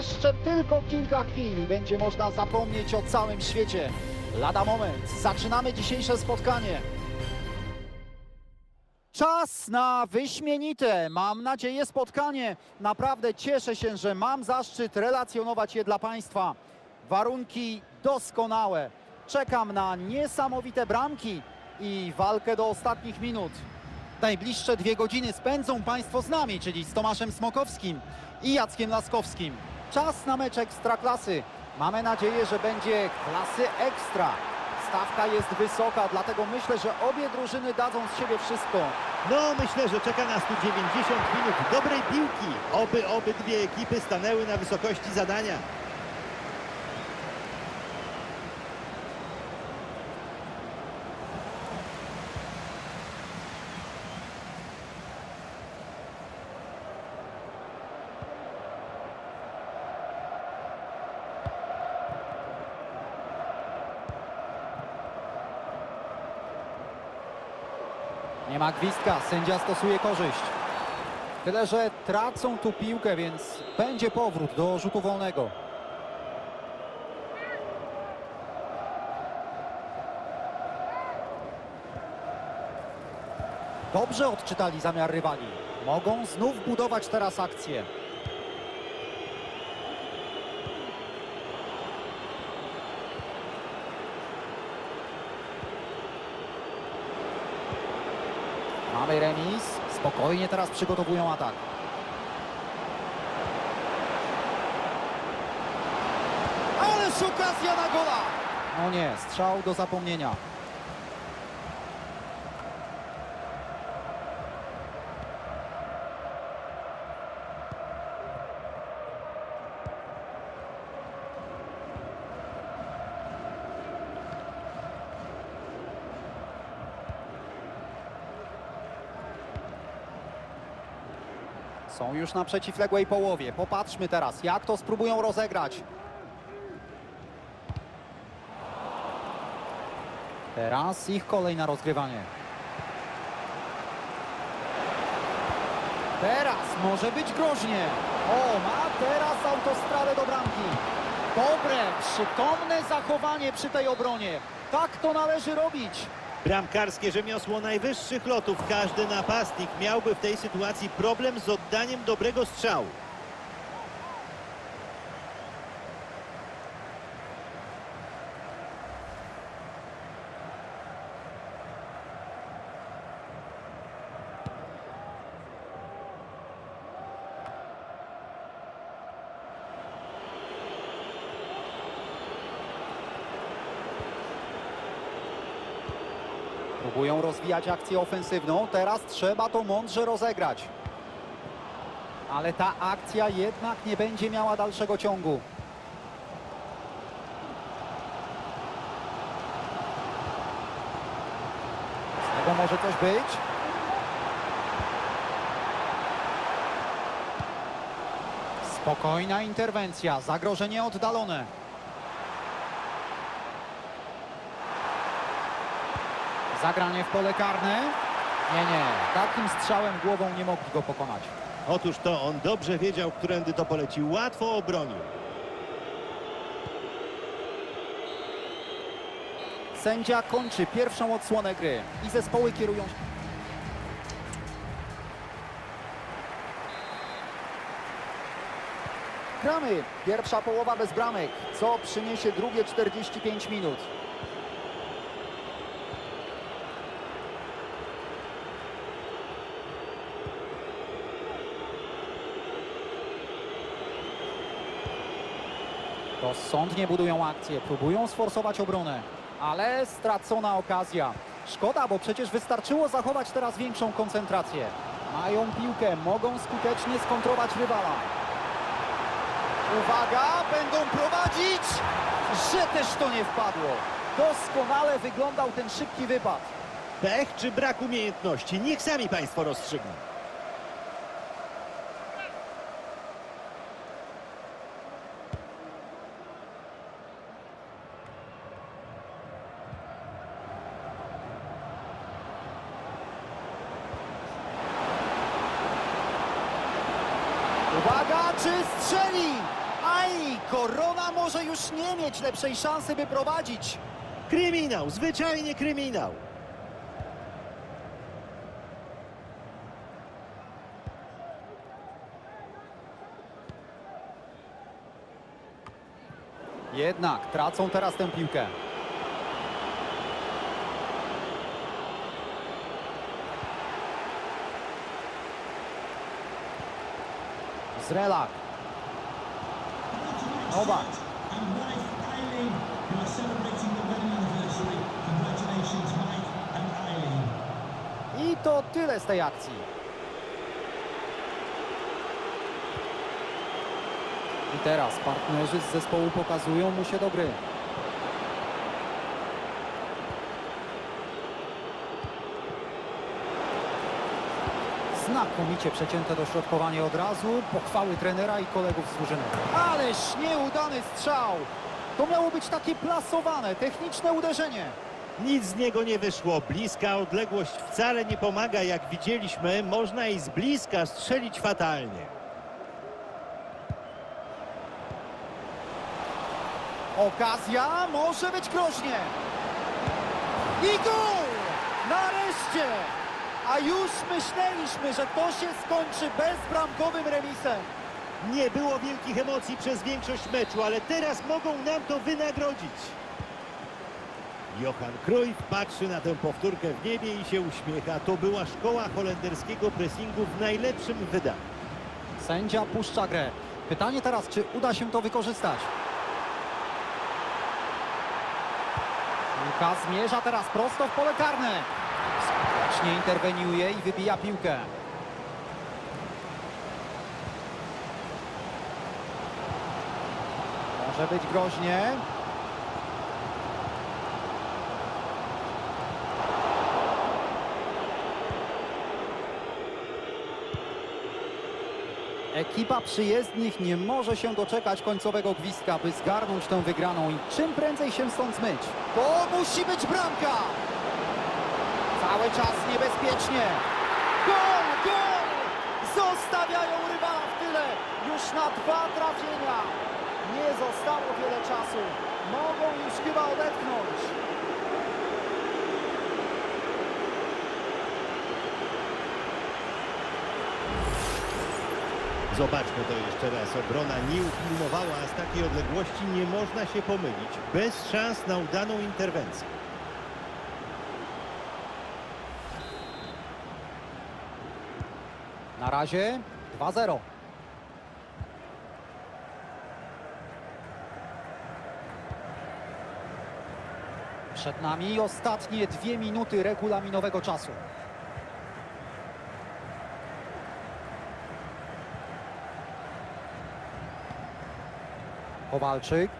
Jeszcze tylko kilka chwil będzie można zapomnieć o całym świecie. Lada moment. Zaczynamy dzisiejsze spotkanie. Czas na wyśmienite, mam nadzieję, spotkanie. Naprawdę cieszę się, że mam zaszczyt relacjonować je dla Państwa. Warunki doskonałe. Czekam na niesamowite bramki i walkę do ostatnich minut. Najbliższe dwie godziny spędzą Państwo z nami, czyli z Tomaszem Smokowskim i Jackiem Laskowskim. Czas na mecz Ekstraklasy. Mamy nadzieję, że będzie klasy ekstra. Stawka jest wysoka, dlatego myślę, że obie drużyny dadzą z siebie wszystko. No, myślę, że czeka nas tu 90 minut dobrej piłki. Oby obydwie ekipy stanęły na wysokości zadania. Nie ma gwizdka, sędzia stosuje korzyść. Tyle, że tracą tu piłkę, więc będzie powrót do rzutu wolnego. Dobrze odczytali zamiar rywali. Mogą znów budować teraz akcję. Mamy remis. Spokojnie teraz przygotowują atak. Ależ okazja na gola! No nie, strzał do zapomnienia. Są już na przeciwległej połowie. Popatrzmy teraz, jak to spróbują rozegrać. Teraz ich kolej na rozgrywanie. Teraz może być groźnie. O, ma teraz autostradę do bramki. Dobre, przytomne zachowanie przy tej obronie. Tak to należy robić. Bramkarskie rzemiosło najwyższych lotów. Każdy napastnik miałby w tej sytuacji problem z oddaniem dobrego strzału. Próbują rozwijać akcję ofensywną. Teraz trzeba to mądrze rozegrać. Ale ta akcja jednak nie będzie miała dalszego ciągu. Z tego może coś być. Spokojna interwencja, zagrożenie oddalone. Zagranie w pole karne. Nie, nie. Takim strzałem głową nie mogli go pokonać. Otóż to on dobrze wiedział, którędy to poleci. Łatwo obronił. Sędzia kończy pierwszą odsłonę gry i zespoły kierują się. Gramy. Pierwsza połowa bez bramek, co przyniesie drugie 45 minut. Rozsądnie budują akcję, próbują sforsować obronę, ale stracona okazja. Szkoda, bo przecież wystarczyło zachować teraz większą koncentrację. Mają piłkę, mogą skutecznie skontrować rywala. Uwaga, będą prowadzić! Że też to nie wpadło. Doskonale wyglądał ten szybki wypad. Pech czy brak umiejętności? Niech sami Państwo rozstrzygną. Uwaga, czy strzeli? A Korona może już nie mieć lepszej szansy, by prowadzić. Kryminał, zwyczajnie kryminał. Jednak tracą teraz tę piłkę. And Eileen. I to tyle z tej akcji. I teraz partnerzy z zespołu pokazują mu się do gry. Znakomicie przecięte dośrodkowanie od razu, pochwały trenera i kolegów z drużyny. Ależ nieudany strzał! To miało być takie plasowane, techniczne uderzenie. Nic z niego nie wyszło. Bliska odległość wcale nie pomaga. Jak widzieliśmy, można i z bliska strzelić fatalnie. Okazja może być groźnie. I gol! Nareszcie! A już myśleliśmy, że to się skończy bezbramkowym remisem. Nie było wielkich emocji przez większość meczu, ale teraz mogą nam to wynagrodzić. Johan Cruyff patrzy na tę powtórkę w niebie i się uśmiecha. To była szkoła holenderskiego pressingu w najlepszym wydaniu. Sędzia puszcza grę. Pytanie teraz, czy uda się to wykorzystać? Piłka zmierza teraz prosto w pole karne. Skutecznie interweniuje i wybija piłkę. Może być groźnie. Ekipa przyjezdnych nie może się doczekać końcowego gwizdka, by zgarnąć tę wygraną i czym prędzej się stąd zmyć. To musi być bramka! Cały czas niebezpiecznie. Gol, gol! Zostawiają rywala w tyle. Już na dwa trafienia. Nie zostało wiele czasu. Mogą już chyba odetchnąć. Zobaczmy to jeszcze raz. Obrona nie ufilmowała, a z takiej odległości nie można się pomylić. Bez szans na udaną interwencję. Na razie 2-0. Przed nami ostatnie dwie minuty regulaminowego czasu. Kowalczyk.